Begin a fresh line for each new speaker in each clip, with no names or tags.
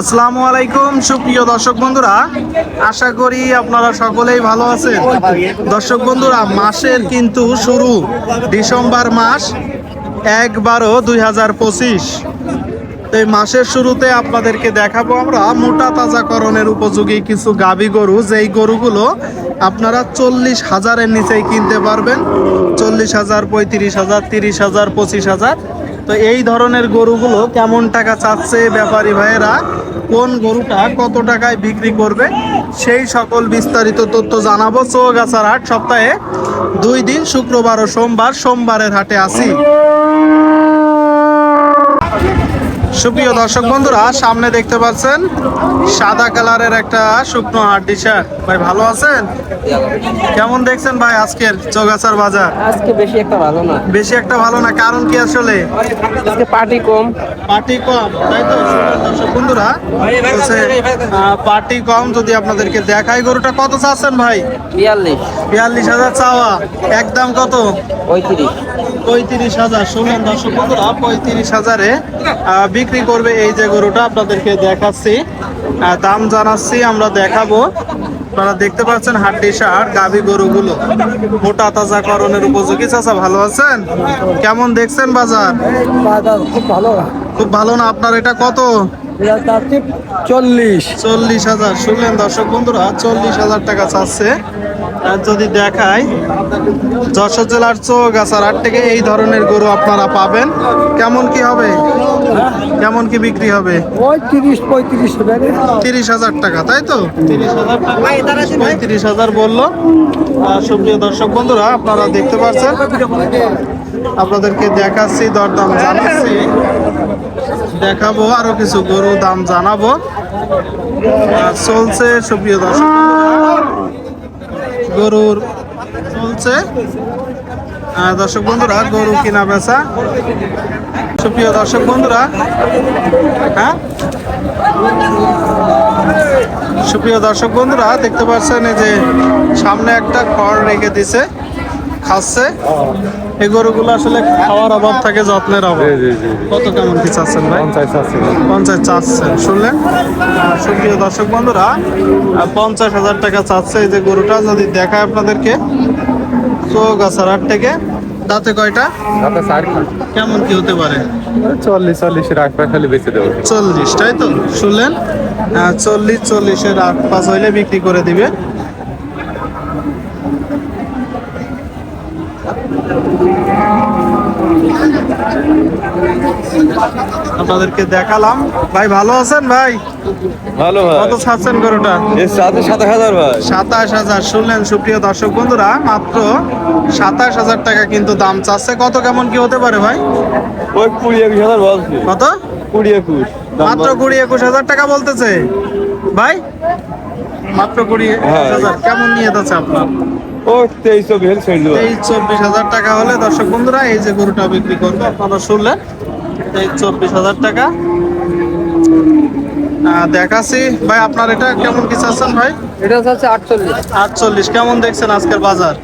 আসসালামু আলাইকুম, সুপ্রিয় দর্শক বন্ধুরা। আশা করি আপনারা সকলেই ভালো আছেন। দর্শক বন্ধুরা, মাসের কিন্তু শুরু। ডিসেম্বর মাস এক বারো দুই হাজার পঁচিশ। তো এই মাসের শুরুতে আপনাদেরকে দেখাবো আমরা মোটা তাজাকরণের উপযোগী কিছু গাভী গরু। যেই গরুগুলো আপনারা চল্লিশ হাজারের নিচেই কিনতে পারবেন। চল্লিশ হাজার, পঁয়ত্রিশ হাজার, তিরিশ হাজার, পঁচিশ হাজার। তো এই ধরনের গরুগুলো কেমন টাকা চাচ্ছে ব্যাপারী ভাইয়েরা? কোন গরুটা কত টাকায় বিক্রি করবে? সেই সকল বিস্তারিত তথ্য জানাব চৌগাছার হাট সপ্তাহে দুই দিন, শুক্রবার ও সোমবার। সোমবারের হাটে আসি। সুপ্রিয় দর্শক বন্ধুরা সামনে দেখতে পাচ্ছেন সাদা কালারের একটা শুকনো হাড্ডি শাক। ভাই ভালো আছেন? কেমন দেখছেন ভাই আজকের চৌগাছার বাজার?
আজকে বেশি একটা ভালো না।
বেশি একটা ভালো না কারণ কি আসলে?
আজকে পার্টি কম।
পার্টি কম তাই তো? দর্শক বন্ধুরা পার্টি কম যদি আপনাদেরকে দেখাই গরুটা কত চাচ্ছেন ভাই?
বিয়াল্লিশ।
বিয়াল্লিশ হাজার চাওয়া। একদম কত?
পঁয়ত্রিশ।
পঁয়ত্রিশ হাজার শুনলেন দর্শক বন্ধুরা পঁয়ত্রিশ হাজারে বিক্রি করবে এই যে গরুটা আপনাদেরকে দেখাচ্ছি। দাম জানাচ্ছি আমরা দেখাবো। আপনারা দেখতে পাচ্ছেন হাড্ডি সার গাভী গরুগুলো। মোটা তাজা করণের উপযোগী। চাচা ভালো আছেন? কেমন দেখছেন বাজার?
খুব ভালো।
খুব ভালো না? আপনার এটা কত?
চল্লিশ।
চল্লিশ হাজার। শুনলেন দর্শক বন্ধুরা চল্লিশ হাজার টাকা চাচ্ছে। যদি দেখাই যশোর জেলার চৌগাছার হাট থেকে এই ধরনের গরু আপনারা পাবেন। কেমন কি হবে? কেমন কি বিক্রি হবে?
ওই তিরিশ পঁয়ত্রিশ
তিরিশ হাজার টাকা তাই তো? তিরিশ হাজার টাকা। পঁয়ত্রিশ হাজার বলল। আর সুপ্রিয় দর্শক বন্ধুরা আপনারা দেখতে পাচ্ছেন। আপনাদেরকে দেখাচ্ছি দরদাম জানাচ্ছি। দেখাবো আরও কিছু গরু দাম জানাব। আর চলছে সুপ্রিয় দর্শক গরুর চলছে। দর্শক বন্ধুরা, গরু কিনা বেচা। সুপ্রিয় দর্শক বন্ধুরা হ্যাঁ? সুপ্রিয় দর্শক বন্ধুরা, দেখতে পাচ্ছেন এই যে সামনে একটা খড় রেখে দিছে, খাচ্ছে। এই গরুগুলো আসলে খাওয়ার অভাব থাকে যত্নের অভাব। কত কেমন কি চাচ্ছেন ভাই? পঞ্চাশ চাচ্ছেন শুনলেন? সুপ্রিয় দর্শক বন্ধুরা পঞ্চাশ হাজার টাকা চাচ্ছে এই যে গরুটা যদি দেখায় আপনাদেরকে। চোখ চৌগাছার হাট থেকে। দাঁতে কয়টা? কেমন কি হতে পারে?
চল্লিশ চল্লিশ রাখবে খালি বেঁচে দেবো।
চল্লিশ তাই তো? শুনলেন? চল্লিশ চল্লিশের আট পাঁচ হইলে বিক্রি করে দিবে। আপনাদেরকে দেখালাম। ভাই ভালো আছেন ভাই?
ভালো
কত ছাড়ছেন গরুটা?
এর সাথে সাত হাজার ভাই।
সাতাশ হাজার শুনলেন সুপ্রিয় দর্শক বন্ধুরা মাত্র সাতাশ হাজার টাকা কিন্তু দাম চাচ্ছে। কত কেমন কি হতে পারে ভাই?
ওই কুড়ি একুশ হাজার বলছি।
কত?
কুড়ি একুশ।
মাত্র কুড়ি একুশ হাজার টাকা বলতেছে। ভাই মাত্র কুড়ি
হ্যাঁ।
হাজার। কেমন নিয়ে যাচ্ছে আপনার?
ও তেইশ চব্বিশ
চব্বিশ হাজার টাকা হলে দর্শক বন্ধুরা এই যে গরুটা বিক্রি করবে আপনারা শুনলেন। চব্বিশ হাজার টাকা। আহ, দেখাচ্ছি। ভাই আপনার এটা কেমন কি চাচ্ছেন ভাই?
এটা হচ্ছে আটচল্লিশ।
আটচল্লিশ। কেমন দেখছেন আজকের বাজার?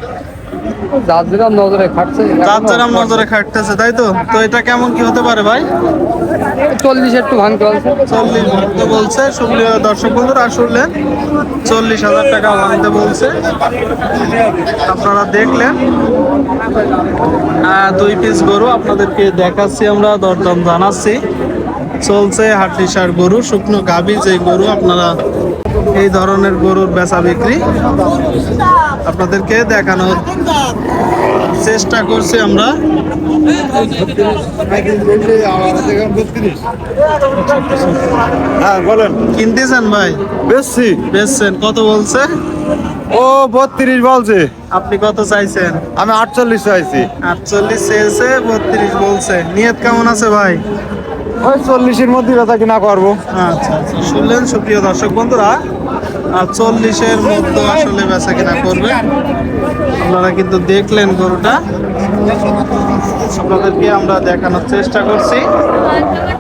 যেরকম নজরে খাটছে
যেরাম নজরে খাটতেছে তাই তো? তো এটা কেমন কি হতে পারে ভাই?
চল্লিশ একটু ভাঙতে বলছে
চল্লিশ ভাঙতে বলছে শুনলে দর্শক বন্ধুরা শুনলেন চল্লিশ হাজার টাকা ভাঙতে বলছে। আপনারা দেখলেন। আহ, দুই পিস গরু আপনাদেরকে দেখাচ্ছি আমরা দরদাম জানাচ্ছি। চলছে হাড্ডি সার গরু শুকনো গাভী যে গরু আপনারা এই ধরনের গরুর বেচা বিক্রি আপনাদেরকে দেখানোর চেষ্টা করছি আমরা।
হ্যাঁ বলেন।
কিনতেছেন ভাই?
বেশি
বেচছেন কত বলছে?
ও বত্রিশ বলছে।
আপনি কত চাইছেন?
আমি আটচল্লিশ চাইছি।
আটচল্লিশ চেয়েছে বত্রিশ বলছে। নিয়ত কেমন আছে ভাই?
ওই চল্লিশের মধ্যে বেচা কিনা করব।
আচ্ছা আচ্ছা। শুনলেন সুপ্রিয় দর্শক বন্ধুরা চল্লিশের মধ্যে আসলে বেচা কিনা করবে। আপনারা কিন্তু দেখলেন গরুটা। আপনাদেরকে আমরা দেখানোর চেষ্টা করছি।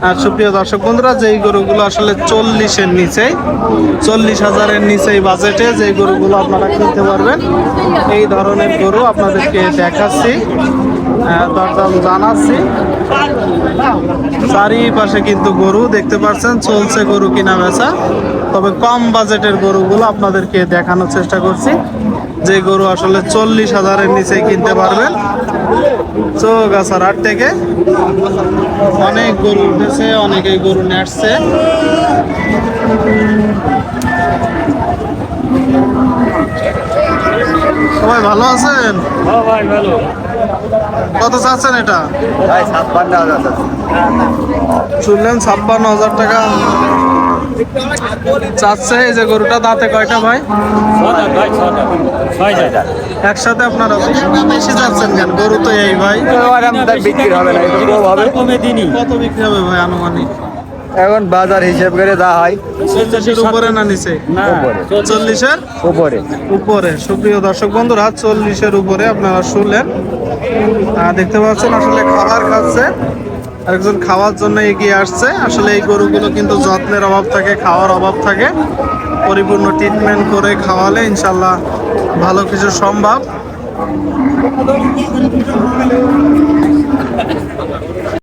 আর সুপ্রিয় দর্শক বন্ধুরা, যেই গরুগুলো আসলে চল্লিশের নিচেই, চল্লিশ হাজারের নিচেই বাজেটে যেই গরুগুলো আপনারা কিনতে পারবেন, এই ধরনের গরু আপনাদেরকে দেখাচ্ছি দরদাম জানাচ্ছি। চারিপাশে কিন্তু গরু দেখতে পাচ্ছেন, চলছে গরু কিনা বেচা। তবে কম বাজেটের গরুগুলো আপনাদেরকে দেখানোর চেষ্টা করছি। যে গরু আসলে চল্লিশ হাজারের নিচে কিনতে পারবেন। চৌগাছার হাট থেকে। অনেক গরু উঠেছে অনেকে গরু আসছে সবাই ভালো আছেন? কত চাচ্ছেন এটা? শুনলেন ছাপ্পান্ন হাজার টাকা চাচ্ছে এই যে গরুটা দাঁতে কয়টা ভাই? একসাথে আপনারা বেশি যাচ্ছেন কেন? গরু তো এই ভাই।
বিক্রি হবে না
কত বিক্রি হবে ভাই আনুমানিক?
এখন বাজার হিসেব করে যা হয়।
চল্লিশের উপরে না নিচে? চল্লিশের?
উপরে।
উপরে। সুপ্রিয় দর্শক বন্ধুরা চল্লিশের উপরে আপনারা শুনলেন। দেখতে পাচ্ছেন আসলে খাবার খাচ্ছে। একজন খাওয়ার জন্য এগিয়ে আসছে। আসলে এই গরুগুলো কিন্তু যত্নের অভাব থাকে খাওয়ার অভাব থাকে। পরিপূর্ণ ট্রিটমেন্ট করে খাওয়ালে ইনশাল্লাহ ভালো কিছু সম্ভব।